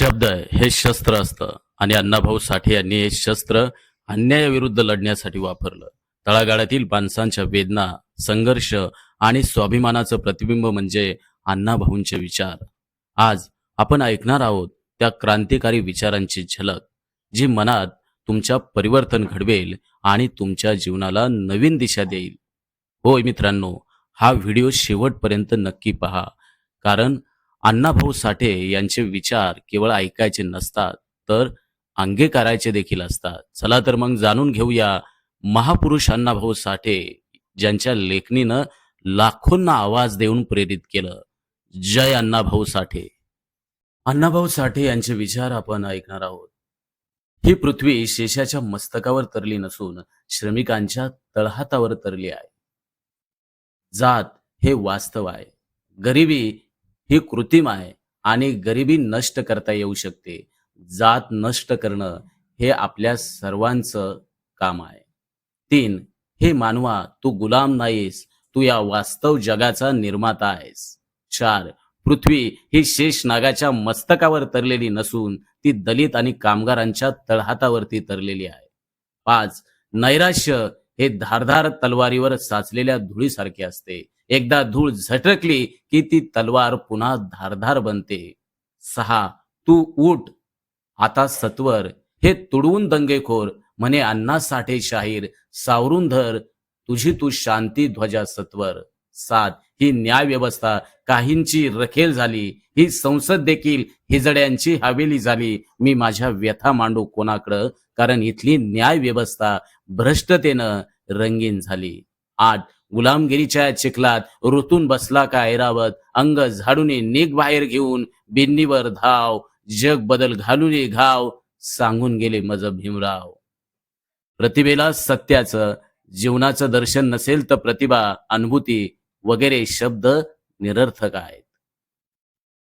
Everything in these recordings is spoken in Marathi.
शब्द हे शस्त्र असतं. आणि अण्णाभाऊ साठे यांनी हे शस्त्र अन्यायाविरुद्ध लढण्यासाठी वापरलं. तळागाळातील माणसांच्या वेदना संघर्ष आणि स्वाभिमानाचं प्रतिबिंब म्हणजे अण्णाभाऊंचे विचार. आज आपण ऐकणार आहोत त्या क्रांतिकारी विचारांची झलक जी मनात तुमच्या परिवर्तन घडवेल आणि तुमच्या जीवनाला नवीन दिशा देईल. होय मित्रांनो हा व्हिडिओ शेवटपर्यंत नक्की पहा. कारण अण्णाभाऊ साठे यांचे विचार केवळ ऐकायचे नसतात तर अंगीकारायचे देखील असतात. चला तर मग जाणून घेऊया महापुरुष अण्णाभाऊ साठे ज्यांच्या लेखणीनं लाखोंना आवाज देऊन प्रेरित केलं. जय अण्णाभाऊ साठे. अण्णाभाऊ साठे यांचे विचार आपण ऐकणार आहोत. ही पृथ्वी शेषाच्या मस्तकावर तरली नसून श्रमिकांच्या तळहातावर तरली आहे. जात हे वास्तव आहे. गरिबी ही कृत्रिम आहे आणि गरिबी नष्ट करता येऊ शकते. जात नष्ट करणं हे आपल्या सर्वांचं काम आहे. तीन हे मानवा तू गुलाम नाहीस तू या वास्तव जगाचा निर्माता आहेस. चार पृथ्वी ही शेष नागाच्या मस्तकावर तरलेली नसून ती दलित आणि कामगारांच्या तळहातावरती तरलेली आहे. पाच नैराश्य हे धारधार तलवारीवर साचलेल्या धुळीसारखे असते. एकदा धूळ झटकली की ती तलवार पुन्हा धारधार बनते. सहा तू उठ. आता सत्वर हे तुडवून दंगेखोर. म्हणे अण्णा साठे शाहीर सावरून धर. तुझी तू शांती ध्वजा सत्वर. सात ही न्याय व्यवस्था काहींची रखेल झाली. ही संसद देखील हिजड्यांची हवेली झाली. मी माझ्या व्यथा मांडू कोणाकडं? कारण इथली न्याय व्यवस्था भ्रष्टतेनं रंगीन झाली. आठ गुलामगिरीच्या चिखलात ऋतून बसला का ऐरावत? अंग झाडून निघ बाहेर घेऊन बिन्नीवर धाव जग बदल घालून घाव सांगून गेले मज भीमराव. प्रतिभेला सत्याचं जीवनाचं दर्शन नसेल तर प्रतिभा अनुभूती वगैरे शब्द निरर्थक आहेत.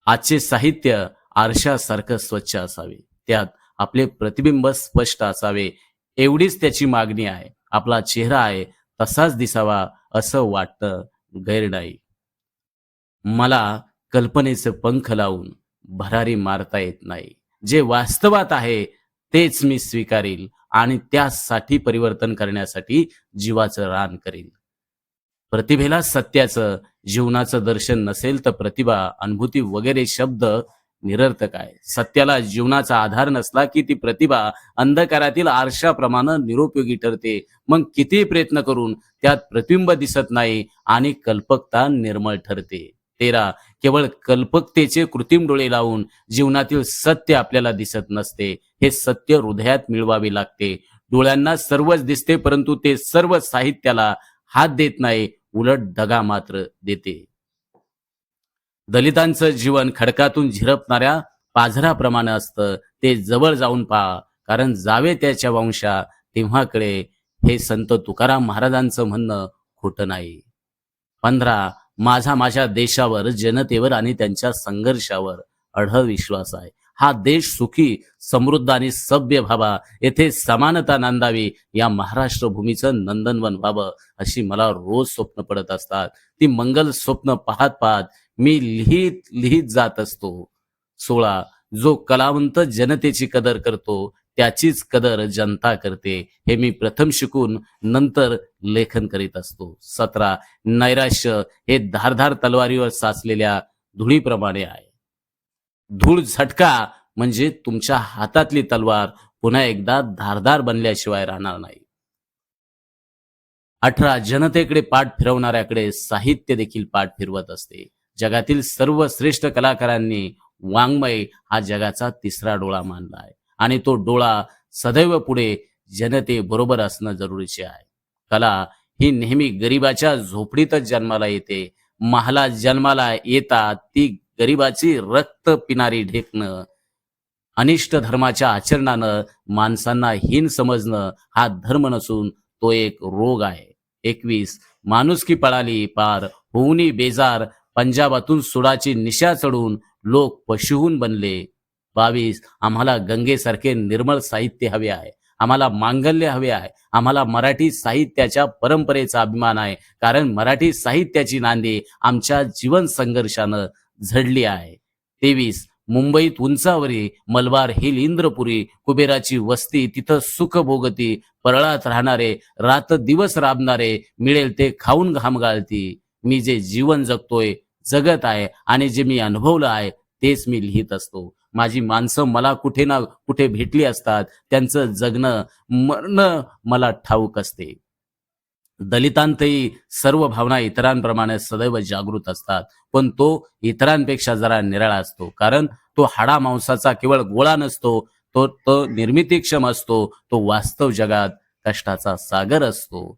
आजचे साहित्य आरशासारखं स्वच्छ असावे. त्यात आपले प्रतिबिंब स्पष्ट असावे. एवढीच त्याची मागणी आहे. आपला चेहरा आहे. तसाच दिसावा असं वाटतं गैरडाई मला कल्पनेचं पंख लावून भरारी मारता येत नाही. जे वास्तवात आहे तेच मी स्वीकारील आणि त्यासाठी परिवर्तन करण्यासाठी जीवाचं रान करील प्रतिभेला सत्याचं जीवनाचं दर्शन नसेल तर प्रतिभा अनुभूती वगैरे शब्द निरर्थक आहे. सत्याला जीवनाचा आधार नसला की ती प्रतिभा अंधकारातील आरशाप्रमाणे निरुपयोगी ठरते. मग किती प्रयत्न करून त्यात प्रतिबिंब दिसत नाही आणि कल्पकता निर्मळ ठरते. तेरा केवळ कल्पकतेचे कृत्रिम डोळे लावून जीवनातील सत्य आपल्याला दिसत नसते. हे सत्य हृदयात मिळवावे लागते. डोळ्यांना सर्वच दिसते परंतु ते सर्व साहित्याला हात देत नाही उलट दगा मात्र देते. दलितांचं जीवन खडकातून झिरपणाऱ्या पाझराप्रमाणे असतं. ते जवळ जाऊन पहा. कारण जावे त्याच्या वंशा तेव्हाकडे हे संत तुकाराम महाराजांचं म्हणणं खोटं नाही. पंधरा माझा माझ्या देशावर जनतेवर आणि त्यांच्या संघर्षावर अढळ विश्वास आहे. हा देश सुखी समृद्ध आणि सभ्य व्हावा. येथे समानता नांदावी. या महाराष्ट्र भूमीचं नंदनवन व्हावं अशी मला रोज स्वप्न पडत असतात. ती मंगल स्वप्न पाहत पाहत मी लिहित लिहित जात असतो. सोळा. जो कलावंत जनतेची कदर करतो त्याचीच कदर जनता करते हे मी प्रथम शिकून नंतर लेखन करीत असतो. सतरा. नैराश्य हे धारधार तलवारीवर साचलेल्या धुळीप्रमाणे आहे. धूळ झटका म्हणजे तुमच्या हातातली तलवार पुन्हा एकदा धारदार बनल्याशिवाय राहणार नाही. अठरा. जनतेकडे पाठ फिरवणाऱ्याकडे साहित्य देखील पाठ फिरवत असते. जगातील सर्व श्रेष्ठ कलाकारांनी वाङ्मय हा जगाचा तिसरा डोळा मानला आहे. आणि तो डोळा सदैव पुढे जनतेबरोबर असणं जरुरीचे आहे. कला ही नेहमी गरिबाच्या झोपडीतच जन्माला येते. महाला जन्माला येतात ती गरिबाची रक्त पिणारी ढेकणं अनिष्ट धर्माच्या आचरणानं माणसांना हीन समजणं हा धर्म नसून तो एक रोग आहे. एकवीस माणुसकी पळाली पार होऊनी बेजार पंजाबातून सुडाची निशा चढून लोक पशुहून बनले. बावीस आम्हाला गंगेसारखे निर्मळ साहित्य हवे आहे. आम्हाला मांगल्य हवे आहे. आम्हाला मराठी साहित्याच्या परंपरेचा अभिमान आहे. कारण मराठी साहित्याची नांदी आमच्या जीवन संघर्षानं झडली आहे. तेवीस मुंबईत उंचावरी मलबार हिल इंद्रपुरी कुबेराची वस्ती तिथं सुख भोगती परळात राहणारे रात दिवस राबणारे मिळेल ते खाऊन घाम गाळती. मी जे जीवन जगतोय जगत आहे आणि जे मी अनुभवलं आहे तेच मी लिहित असतो. माझी माणसं मला कुठे ना कुठे भेटली असतात त्यांचं जगणं मरणं मला ठाऊक असते. दलितांतही सर्व भावना इतरांप्रमाणे सदैव जागृत असतात पण तो इतरांपेक्षा जरा निराळा असतो कारण तो हाडा मांसाचा केवळ गोळा नसतो तो तो निर्मितीक्षम असतो तो वास्तव जगात कष्टाचा सागर असतो.